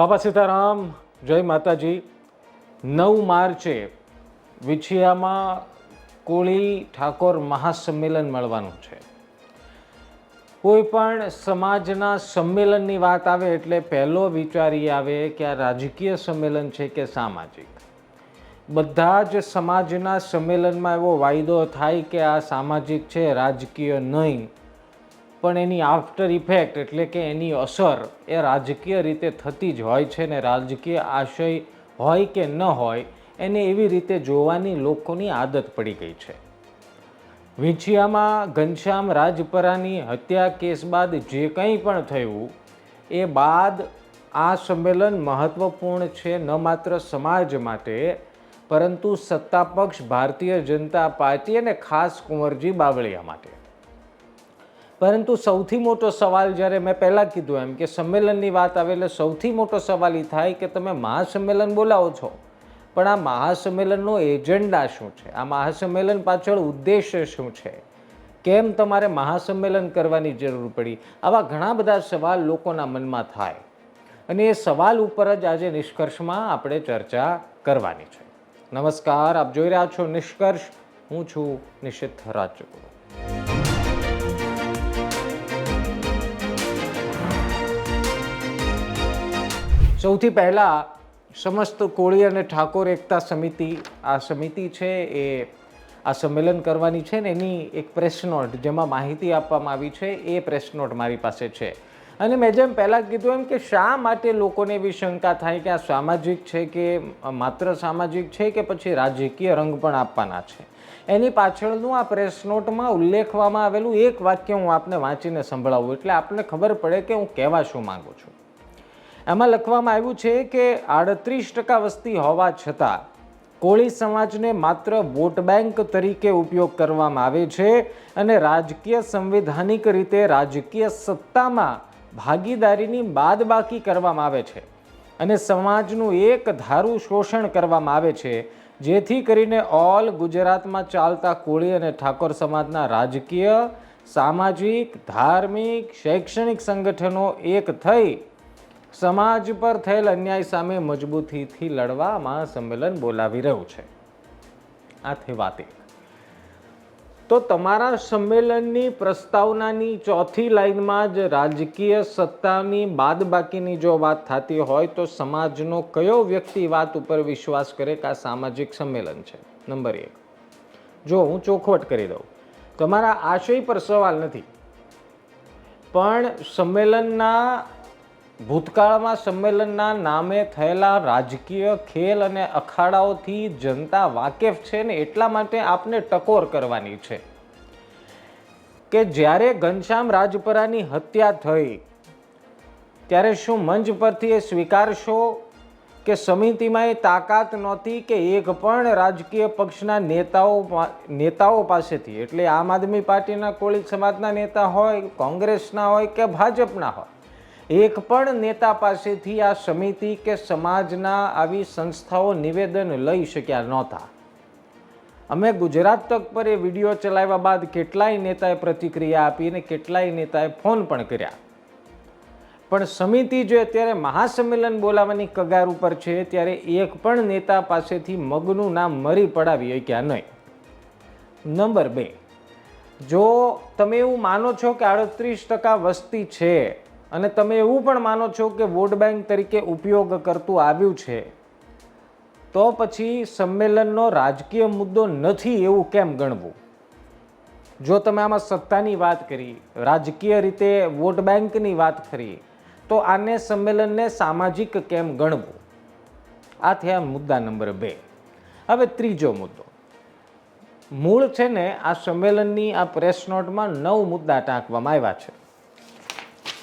બાપા સીતારામ, જય માતાજી. નવ માર્ચે વિછિયામાં કોળી ઠાકોર મહાસંમેલન મળવાનું છે. કોઈ પણ સમાજના સંમેલનની વાત આવે એટલે પહેલો વિચારી આવે કે આ રાજકીય સંમેલન છે કે સામાજિક? બધા જ સમાજના સંમેલનમાં એવો વાયદો થાય કે આ સામાજિક છે, રાજકીય નહીં. પણ એની આફ્ટર ઇફેક્ટ એટલે કે એની અસર એ રાજકીય રીતે થતી જ હોય છે ને રાજકીય આશય હોય કે ન હોય, એને એવી રીતે જોવાની લોકોની આદત પડી ગઈ છે. વિંછિયામાં ઘનશ્યામ રાજપરાની હત્યા કેસ બાદ જે કંઈ પણ થયું, એ બાદ આ સંમેલન મહત્વપૂર્ણ છે ન માત્ર સમાજ માટે, પરંતુ સત્તાપક્ષ ભારતીય જનતા પાર્ટી અને ખાસ કુંવરજી બાવળિયા માટે. પરંતુ સૌથી મોટો સવાલ જ્યારે મેં પહેલાં કીધું એમ કે સંમેલનની વાત આવે એટલે સૌથી મોટો સવાલ એ થાય કે તમે મહાસંમેલન બોલાવો છો. પણ આ મહાસંમેલનનો એજન્ડા શું છે? આ મહાસંમેલન પાછળ ઉદ્દેશ્ય શું છે? કેમ તમારે મહાસંમેલન કરવાની જરૂર પડી? આવા ઘણા બધા સવાલ લોકોના મનમાં થાય. અને એ સવાલ ઉપર જ આજે નિષ્કર્ષમાં આપણે ચર્ચા કરવાની છે. નમસ્કાર, આપ જોઈ રહ્યા છો નિષ્કર્ષ. હું છું નિશિત રાજચકુર સૌથી પહેલાં સમસ્ત કોળી અને ઠાકોર એકતા સમિતિ, આ સમિતિ છે એ આ સંમેલન કરવાની છે ને એની એક પ્રેસ નોટ જેમાં માહિતી આપવામાં આવી છે, એ પ્રેસ નોટ મારી પાસે છે. અને મેં જેમ પહેલાં કીધું એમ કે શા માટે લોકોને એવી શંકા થાય કે આ સામાજિક છે કે માત્ર સામાજિક છે કે પછી રાજકીય રંગ પણ આપવાના છે? એની પાછળનું આ પ્રેસ નોટમાં ઉલ્લેખવામાં આવેલું એક વાક્ય હું આપને વાંચીને સંભળાવું, એટલે આપને ખબર પડે કે હું કહેવા શું માંગુ છું. એમાં લખવામાં આવ્યું છે કે આડત્રીસ ટકા વસ્તી હોવા છતાં કોળી સમાજને માત્ર વોટ બેંક તરીકે ઉપયોગ કરવામાં આવે છે અને રાજકીય સંવિધાનિક રીતે રાજકીય સત્તામાં ભાગીદારીની બાદબાકી કરવામાં આવે છે અને સમાજનું એક ધારું શોષણ કરવામાં આવે છે, જેથી કરીને ઓલ ગુજરાતમાં ચાલતા કોળી અને ઠાકોર સમાજના રાજકીય, સામાજિક, ધાર્મિક, શૈક્ષણિક સંગઠનો એક થઈ સમાજ પર થયેલ અન્યાય સામે મજબૂતીથી લડવામાં સંમેલન બોલાવી રહ્યું છે. આ થઈ વાત તો તમારા સંમેલનની પ્રસ્તાવનાની ચોથી લાઈનમાં જ રાજકીય સત્તાની બાદબાકીની જો વાત થતી હોય તો સમાજનો કયો વ્યક્તિ વાત ઉપર વિશ્વાસ કરે કે આ સામાજિક સંમેલન છે? નંબર એક. જો હું ચોખવટ કરી દઉં, તમારા આશય પર સવાલ નથી. પણ સંમેલનના ભૂતકાળમાં સંમેલનના નામે થયેલા રાજકીય ખેલ અને અખાડાઓથી જનતા વાકેફ છે ને એટલા માટે આપને ટકોર કરવાની છે કે જ્યારે ઘનશ્યામ રાજપરાની હત્યા થઈ, ત્યારે શું મંચ પરથી એ સ્વીકારશો કે સમિતિમાં એ તાકાત નહોતી કે એક પણ રાજકીય પક્ષના નેતાઓ નેતાઓ પાસેથી, એટલે આમ આદમી પાર્ટીના કોળી સમાજના નેતા હોય, કોંગ્રેસના હોય કે ભાજપના હોય એક પણ નેતા પાસેથી આ સમિતિ કે સમાજના આવી સંસ્થાઓ નિવેદન લઈ શક્યા નહોતા. અમે ગુજરાત તક પર એ વીડિયો ચલાવ્યા બાદ કેટલાય નેતાએ પ્રતિક્રિયા આપી અને કેટલાય નેતાએ ફોન પણ કર્યા. પણ સમિતિ જો અત્યારે મહાસંમેલન બોલાવવાની કગાર ઉપર છે, ત્યારે એક પણ નેતા પાસેથી મગનું નામ મરી પડાવી શક્યા નહીં. નંબર બે. જો તમે એવું માનો છો કે આડત્રીસ ટકા વસ્તી છે અને તમે એવું પણ માનો છો કે વોટ બેંક તરીકે ઉપયોગ કરતું આવ્યું છે, તો પછી સંમેલનનો રાજકીય મુદ્દો નથી એવું કેમ ગણવું? જો તમે આમાં સત્તાની વાત કરી, રાજકીય રીતે વોટ બેંકની વાત કરી, તો આને સંમેલનને સામાજિક કેમ ગણવું? આ થયા મુદ્દા નંબર બે. હવે ત્રીજો મુદ્દો. મૂળ છે ને, આ સંમેલનની આ પ્રેસ નોટમાં નવ મુદ્દા ટાંકવામાં આવ્યા છે.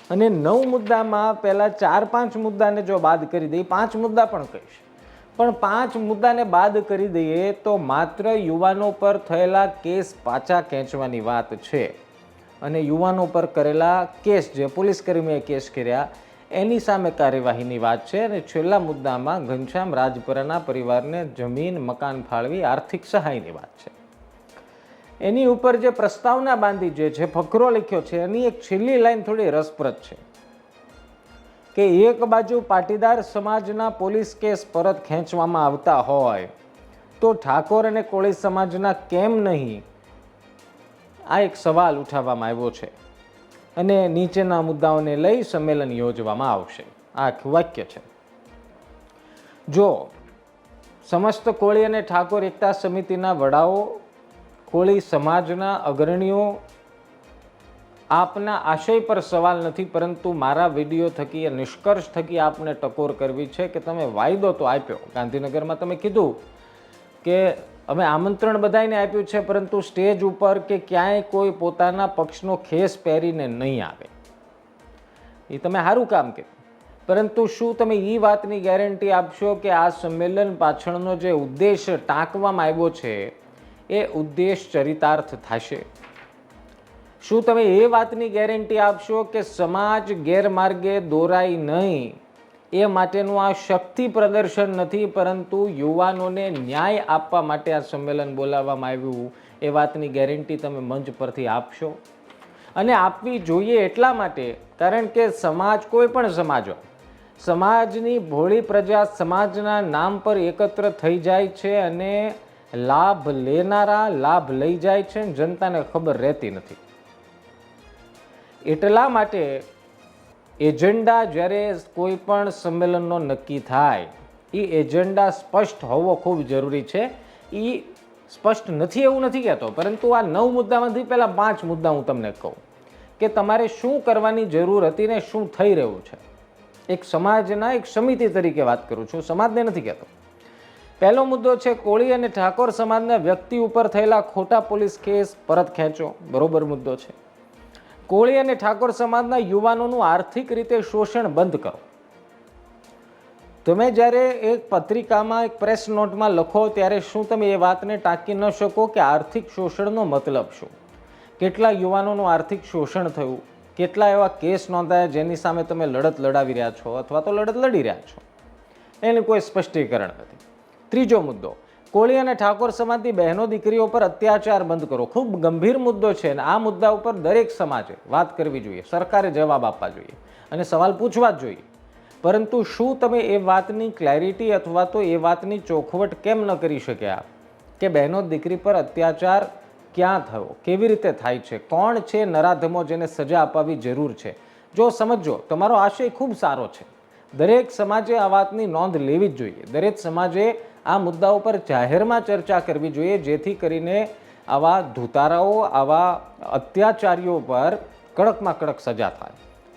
અને નવ મુદ્દામાં પહેલાં ચાર પાંચ મુદ્દાને જો બાદ કરી દઈએ, પાંચ મુદ્દા પણ કહીશ. પણ પાંચ મુદ્દાને બાદ કરી દઈએ તો માત્ર યુવાનો પર થયેલા કેસ પાછા ખેંચવાની વાત છે. અને યુવાનો પર કરેલા કેસ જે પોલીસકર્મીએ કેસ કર્યા, એની સામે કાર્યવાહીની વાત છે અને છેલ્લા મુદ્દામાં ઘનશ્યામ રાજપરાના પરિવારને જમીન, મકાન ફાળવી આર્થિક સહાયની વાત છે. એની ઉપર જે પ્રસ્તાવના બાંધી જે છે ફકરો લખ્યો છે, એની એક છેલ્લી લાઈન થોડી રસપ્રદ છે કે એક બાજુ પાટીદાર સમાજના પોલીસ કેસ પરત ખેંચવામાં આવતા હોય, તો ઠાકોર અને કોળી સમાજના કેમ નહીં? આ એક સવાલ ઉઠાવવામાં આવ્યો છે અને નીચેના મુદ્દાઓને લઈ સંમેલન યોજવામાં આવશે. આ આખું વાક્ય છે. જો સમસ્ત કોળી અને ઠાકોર એકતા સમિતિના વડાઓ કોળી સમાજના અગ્રણીઓ આપના આશય પર સવાલ નથી, પરંતુ મારા વીડિયો થકી એ નિષ્કર્ષ થકી આપને ટકોર કરવી છે કે તમે વાયદો તો આપ્યો. ગાંધીનગરમાં તમે કીધું કે અમે આમંત્રણ બધાને આપ્યું છે, પરંતુ સ્ટેજ ઉપર કે ક્યાંય કોઈ પોતાના પક્ષનો ખેસ પહેરીને નહીં આવે. એ તમે સારું કામ કર્યું. પરંતુ શું તમે એ વાતની ગેરંટી આપશો કે આ સંમેલન પાછળનો જે ઉદ્દેશ ટાંકવામાં આવ્યો છે એ ઉદ્દેશ ચરિતાર્થ થશે. શું તમે એ વાતની ગેરંટી આપશો કે સમાજ ગેરમાર્ગે દોરાય નહીં? એ માટેનું આ શક્તિ પ્રદર્શન નથી, પરંતુ યુવાનોને ન્યાય આપવા માટે આ સંમેલન બોલાવવામાં આવ્યું. એ વાતની ગેરંટી તમે મંચ પરથી આપશો. અને આપવી જોઈએ એટલા માટે, કારણ કે સમાજ કોઈ પણ સમાજ, સમાજની ભોળી પ્રજા સમાજના નામ પર એકત્ર થઈ જાય છે અને લાભ લેનારા લાભ લઈ જાય છે જનતાને ખબર રહેતી નથી. એટલા માટે એજન્ડા જ્યારે કોઈ પણ સંમેલનનો નક્કી થાય એ એજન્ડા સ્પષ્ટ હોવો ખૂબ જરૂરી છે. એ સ્પષ્ટ નથી એવું નથી કહેતો, પરંતુ આ નવ મુદ્દામાંથી પહેલાં પાંચ મુદ્દા હું તમને કહું કે તમારે શું કરવાની જરૂર હતી ને શું થઈ રહ્યું છે. એક સમાજના એક સમિતિ તરીકે વાત કરું છું, સમાજને નથી કહેતો. પહેલો મુદ્દો છે, કોળી અને ઠાકોર સમાજના વ્યક્તિ ઉપર થયેલા ખોટા પોલીસ કેસ પરત ખેંચો. બરોબર મુદ્દો છે. કોળી અને ઠાકોર સમાજના યુવાનોનું આર્થિક રીતે શોષણ બંધ કરો. તમે જ્યારે એક પત્રિકામાં, એક પ્રેસ નોટમાં લખો, ત્યારે શું તમે એ વાતને ટાંકી ન શકો કે આર્થિક શોષણનો મતલબ શું? કેટલા યુવાનોનું આર્થિક શોષણ થયું? કેટલા એવા કેસ નોંધાયા જેની સામે તમે લડત લડાવી રહ્યા છો અથવા તો લડત લડી રહ્યા છો? એનું કોઈ સ્પષ્ટીકરણ નથી. ત્રીજો મુદ્દો. કોળી અને ઠાકોર સમાજની બહેનો દીકરીઓ પર અત્યાચાર બંધ કરો. ખૂબ ગંભીર મુદ્દો છે અને આ મુદ્દા ઉપર દરેક સમાજે વાત કરવી જોઈએ. સરકારે જવાબ આપવા જોઈએ અને સવાલ પૂછવા જ જોઈએ. પરંતુ શું તમે એ વાતની ક્લેરિટી અથવા તો એ વાતની ચોખવટ કેમ ન કરી શક્યા? કે બહેનો દીકરી પર અત્યાચાર ક્યાં થયો? કેવી રીતે થાય છે? કોણ છે નરાધમો જેને સજા અપાવવી જરૂર છે? જો સમજો તમારો આશય ખૂબ સારો છે. દરેક સમાજે આ વાતની નોંધ લેવી જ જોઈએ. દરેક સમાજે આ મુદ્દાઓ પર જાહેરમાં ચર્ચા કરવી જોઈએ, જેથી કરીને આવા ધુતારાઓ, આવા અત્યાચારીઓ પર કડકમાં કડક સજા થાય.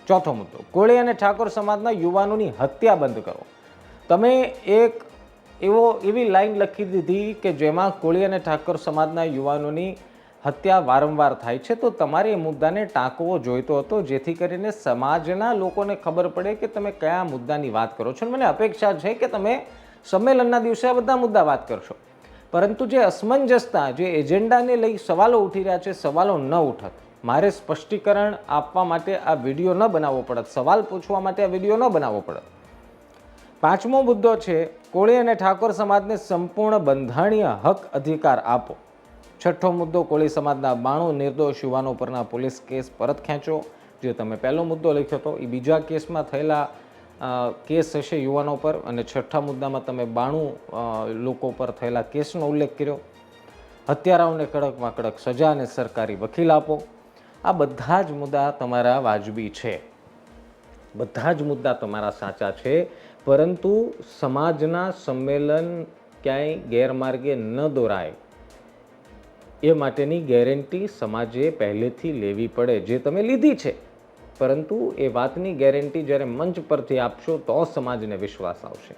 ચોથો મુદ્દો કોળી અને ઠાકોર સમાજના યુવાનોની હત્યા બંધ કરો. તમે એક એવો એવી લાઈન લખી દીધી કે જેમાં કોળી અને ઠાકોર સમાજના યુવાનોની હત્યા વારંવાર થાય છે, તો તમારે એ મુદ્દાને ટાંકવો જોઈતો હતો, જેથી કરીને સમાજના લોકોને ખબર પડે કે તમે કયા મુદ્દાની વાત કરો છો. મને અપેક્ષા છે કે તમે સંમેલનના દિવસે આ બધા મુદ્દા વાત કરશો. પરંતુ જે અસમંજસતા, જે એજન્ડાને લઈ સવાલો ઉઠી રહ્યા છે, સવાલો ન ઉઠત. મારે સ્પષ્ટીકરણ આપવા માટે આ વીડિયો ન બનાવવો પડત. સવાલ પૂછવા માટે આ વીડિયો ન બનાવવો પડત. પાંચમો મુદ્દો છે, કોળી અને ઠાકોર સમાજને સંપૂર્ણ બંધારણીય હક અધિકાર આપો. છઠ્ઠો મુદ્દો, કોળી સમાજના બાણું નિર્દોષ યુવાનો પરના પોલીસ કેસ પરત ખેંચો. જે તમે પહેલો મુદ્દો લખ્યો હતો એ બીજા કેસમાં થયેલા કેસ હશે યુવાનો પર અને છઠ્ઠા મુદ્દામાં તમે બાણું લોકો પર થયેલા કેસનો ઉલ્લેખ કર્યો. હત્યારાઓને કડકમાં કડક સજા અને સરકારી વકીલ આપો. આ બધા જ મુદ્દા તમારા વાજબી છે. બધા જ મુદ્દા તમારા સાચા છે, પરંતુ સમાજના સંમેલન ક્યાંય ગેરમાર્ગે ન દોરાય. એ માટેની ગેરંટી સમાજે પહેલેથી લેવી પડે, જે તમે લીધી છે. પરંતુ એ વાતની ગેરંટી જ્યારે મંચ પરથી આપશો, તો સમાજને વિશ્વાસ આવશે.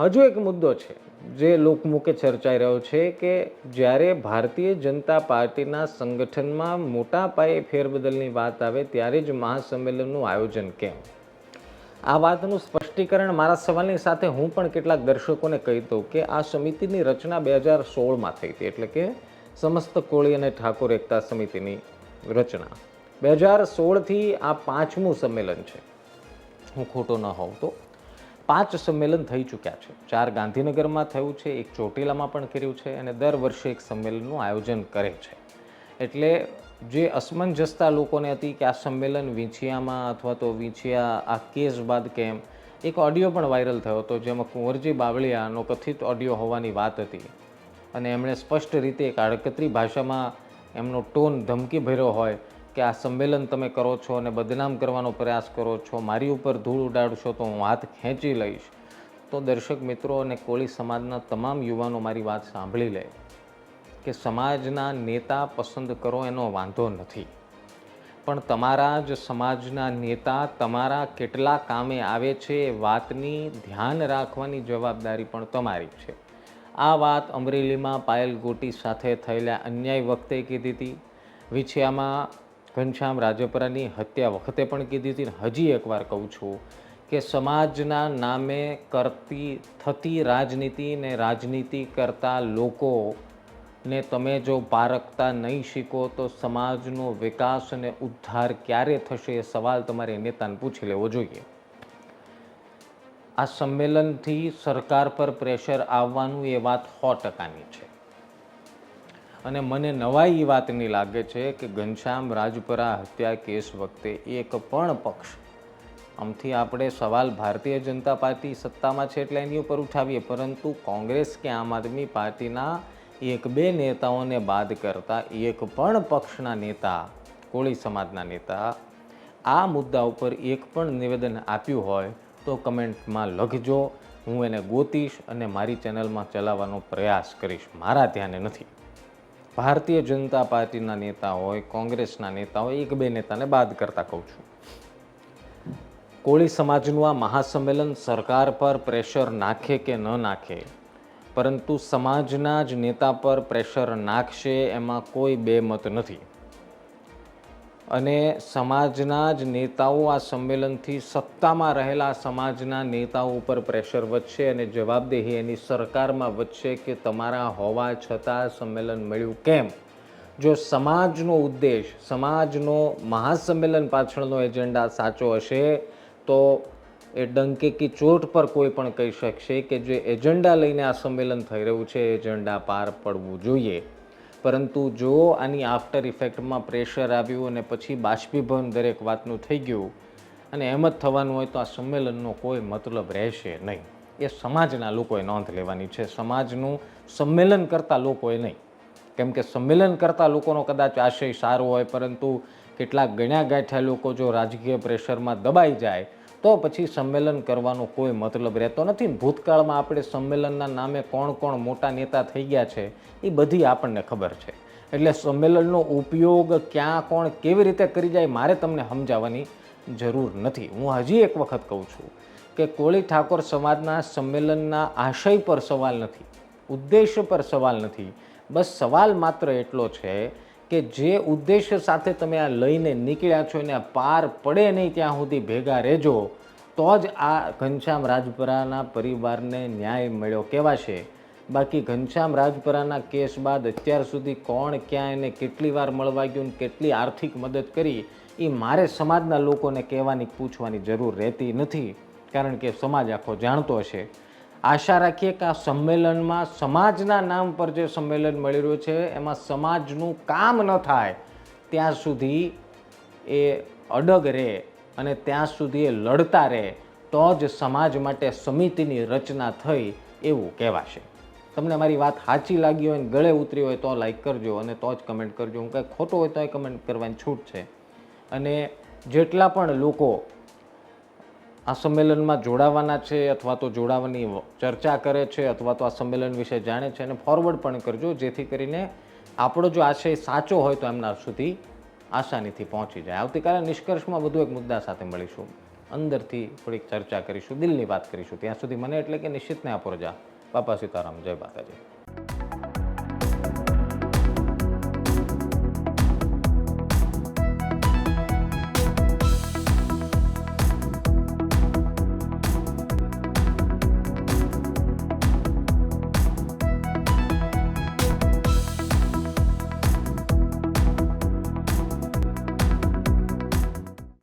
હજુ એક મુદ્દો છે, જે લોકમુખે ચર્ચાઈ રહ્યો છે કે જ્યારે ભારતીય જનતા પાર્ટીના સંગઠનમાં મોટા પાયે ફેરબદલની વાત આવે, ત્યારે જ મહાસંમેલનનું આયોજન કેમ? આ વાતનું સ્પષ્ટીકરણ મારા સવાલની સાથે હું પણ કેટલાક દર્શકોને કહી દઉં કે આ સમિતિની રચના બે હજાર સોળમાં થઈ હતી એટલે કે સમસ્ત કોળી અને ઠાકોર એકતા સમિતિની રચના. બે હજાર સોળથી આ પાંચમું સંમેલન છે. હું ખોટો ન હોઉં તો. પાંચ સંમેલન થઈ ચૂક્યા છે. ચાર ગાંધીનગરમાં થયું છે, એક ચોટીલામાં પણ કર્યું છે અને દર વર્ષે એક સંમેલનનું આયોજન કરે છે. એટલે જે અસમંજસતા લોકોને હતી કે આ સંમેલન વીંછિયામાં અથવા તો વીંછિયા આ કેસ બાદ કેમ એક ઓડિયો પણ વાયરલ થયો હતો જેમાં કુંવરજી બાવળિયાનો કથિત ઓડિયો હોવાની વાત હતી. અને એમણે સ્પષ્ટ રીતે એક આડકતરી ભાષામાં એમનો ટોન ધમકી ભર્યો હોય કે આ સંમેલન તમે કરો છો અને બદનામ કરવાનો પ્રયાસ કરો છો, મારી ઉપર ધૂળ ઉડાડશો તો હું હાથ ખેંચી લઈશ. તો દર્શક મિત્રો અને કોળી સમાજના તમામ યુવાનો મારી વાત સાંભળી લે કે સમાજના નેતા પસંદ કરો એનો વાંધો નથી. પણ તમારા જ સમાજના નેતા તમારા કેટલા કામે આવે છે એ વાતની ધ્યાન રાખવાની જવાબદારી પણ તમારી છે. આ વાત અમરેલીમાં પાયલ ગોટી સાથે થયેલા અન્યાય વખતે કીધી હતી. વિછિયામાં ઘનશ્યામ રાજપરાની હત્યા વખતે પણ કીધી હતી. હજી એકવાર કહું છું કે સમાજના નામે કરતી થતી રાજનીતિ ને રાજનીતિ કરતા લોકો ને તમે જો પારખતા નહીં શીખો તો સમાજનો વિકાસ અને ઉદ્ધાર ક્યારે થશે એ સવાલ તમારે નેતાને પૂછી લેવો જોઈએ. આ સંમેલનથી સરકાર પર પ્રેશર આવવાનું એ વાત સો ટકાની છે. અને મને નવાઈ એ વાતની લાગે છે કે ઘનશ્યામ રાજપરા હત્યા કેસ વખતે એક પણ પક્ષ, આમથી આપણે સવાલ ભારતીય જનતા પાર્ટી સત્તામાં છે એટલે એની ઉપર ઉઠાવીએ, પરંતુ કોંગ્રેસ કે આમ આદમી પાર્ટીના એક બે નેતાઓને બાદ કરતા એક પણ પક્ષના નેતા, કોળી સમાજના નેતા આ મુદ્દા ઉપર એક પણ નિવેદન આપ્યું હોય તો કમેન્ટમાં લખજો. હું એને ગોતીશ અને મારી ચેનલમાં ચલાવવાનો પ્રયાસ કરીશ. મારા ધ્યાને નથી. ભારતીય જનતા પાર્ટીના નેતા હોય, કોંગ્રેસના નેતા હોય, એક બે નેતાને બાદ કરતા કહું છું. કોળી સમાજનું આ મહાસંમેલન સરકાર પર પ્રેશર નાખે કે ન નાખે પરંતુ સમાજના જ નેતા પર પ્રેશર નાખશે એમાં કોઈ બે મત નથી. અને સમાજના જ નેતાઓ આ સંમેલનથી સત્તામાં રહેલા સમાજના નેતાઓ ઉપર પ્રેશર વધશે અને જવાબદેહી એની સરકારમાં વધશે કે તમારા હોવા છતાં સંમેલન મળ્યું કેમ? જો સમાજનો ઉદ્દેશ, સમાજનો મહાસંમેલન પાછળનો એજન્ડા સાચો હશે, તો એ ડંકે કી ચોટ પર કોઈ પણ કહી શકશે કે જે એજન્ડા લઈને આ સંમેલન થઈ રહ્યું છે, એજન્ડા પાર પડવું જોઈએ. પરંતુ જો આની આફ્ટર ઇફેક્ટમાં પ્રેશર આવ્યું અને પછી બાષ્પીભવન દરેક વાતનું થઈ ગયું અને એમ જ થવાનું હોય તો આ સંમેલનનો કોઈ મતલબ રહેશે નહીં. એ સમાજના લોકોએ નોંધ લેવાની છે. સમાજનું સંમેલન કરતા લોકોએ નહીં. કેમ કે સંમેલન કરતા લોકોનો કદાચ આશય સારો હોય, પરંતુ કેટલાક ગણ્યા ગાંઠ્યા લોકો જો રાજકીય પ્રેશરમાં દબાઈ જાય તો પછી સંમેલન કરવાનો કોઈ મતલબ રહેતો નથી. ભૂતકાળમાં આપણે સંમેલનના નામે કોણ કોણ મોટા નેતા થઈ ગયા છે, એ બધી આપણને ખબર છે. એટલે સંમેલનનો ઉપયોગ ક્યાં કોણ કેવી રીતે કરી જાય, મારે તમને સમજાવવાની જરૂર નથી. હું હજી એક વખત કહું છું કે કોળી ઠાકોર સમાજના સંમેલનના આશય પર સવાલ નથી, ઉદ્દેશ્ય પર સવાલ નથી. બસ સવાલ માત્ર એટલો છે કે જે ઉદ્દેશ્ય સાથે તમે આ લઈને નીકળ્યા છો એને પાર પડે નહીં ત્યાં સુધી ભેગા રહેજો, તો જ આ ઘનશ્યામ રાજપરાના પરિવારને ન્યાય મળ્યો કહેવાશે. બાકી ઘનશ્યામ રાજપરાના કેસ બાદ અત્યાર સુધી કોણ ક્યાં એને કેટલી વાર મળવા ગયું કેટલી આર્થિક મદદ કરી, એ મારે સમાજના લોકોને કહેવાની, પૂછવાની જરૂર રહેતી નથી. કારણ કે સમાજ આખો જાણતો હશે. આશા રાખીએ કે આ સંમેલનમાં સમાજના નામ પર જે સંમેલન મળી રહ્યું છે, એમાં સમાજનું કામ ન થાય, ત્યાં સુધી એ અડગ રહે અને ત્યાં સુધી એ લડતા રહે, તો જ સમાજ માટે સમિતિની રચના થઈ એવું કહેવાશે. તમને મારી વાત સાચી લાગી હોય ને ગળે ઉતરી હોય તો લાઈક કરજો અને તો જ કમેન્ટ કરજો. હું કંઈ ખોટો હોય તોય કમેન્ટ કરવાની છૂટ છે. અને જેટલા પણ લોકો આ સંમેલનમાં જોડાવાના છે અથવા તો જોડાવાની ચર્ચા કરે છે અથવા તો આ સંમેલન વિશે જાણે છે અને ફોરવર્ડ પણ કરજો, જેથી કરીને આપણો જો આશય સાચો હોય તો એમના સુધી આસાનીથી પહોંચી જાય. આવતીકાલે નિષ્કર્ષમાં વધુ એક મુદ્દા સાથે મળીશું. અંદરથી થોડીક ચર્ચા કરીશું, દિલની વાત કરીશું. ત્યાં સુધી મને એટલે કે નિશ્ચિતને આપો રજા. બાપા સીતારામ, જય માતાજી.